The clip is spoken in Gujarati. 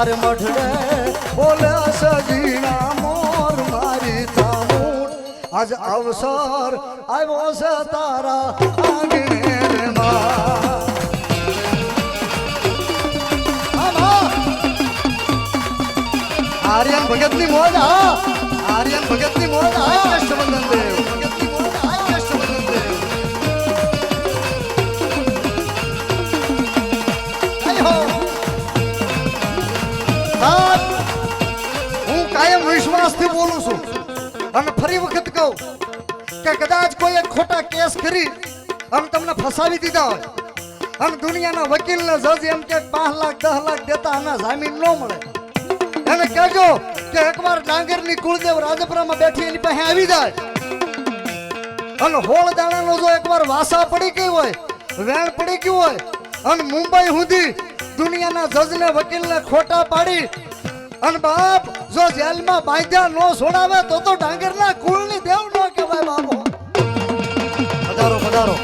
તારે મઢડે બોલે સજીણા મોર, મારી ચામુંડ આજ અવસર આવ્યો છે તારા આંગણે રે માં. મોજ આ સાહેબ, હું કાયમ વિશ્વાસથી બોલું છું અને ફરી વખત કહું કે કદાચ કોઈ ખોટા કેસ કરી અને તમને ફસાવી દીધા હોય. અને દુનિયાના વકીલને જજ એમ કે પાંચ લાખ દસ લાખ દેતા આના જામીન ન મળે. એને કહેજો કે એકવાર ડાંગરની કુળદેવ રાજપુરામાં બેઠી એની પાસે આવી જાય. અને હોળ દાણાનો જો એકવાર વાસા પડી ગઈ હોય વેણ પડી ગયું હોય અને મુંબઈ સુધી દુનિયાના જજને વકીલને ખોટા પાડી અને બાપ જો જેલમાં બાંધ્યા નો છોડાવે તો તો ડાંગરના કુળની દેવ નો કહેવાય બાપો. પધારો પધારો.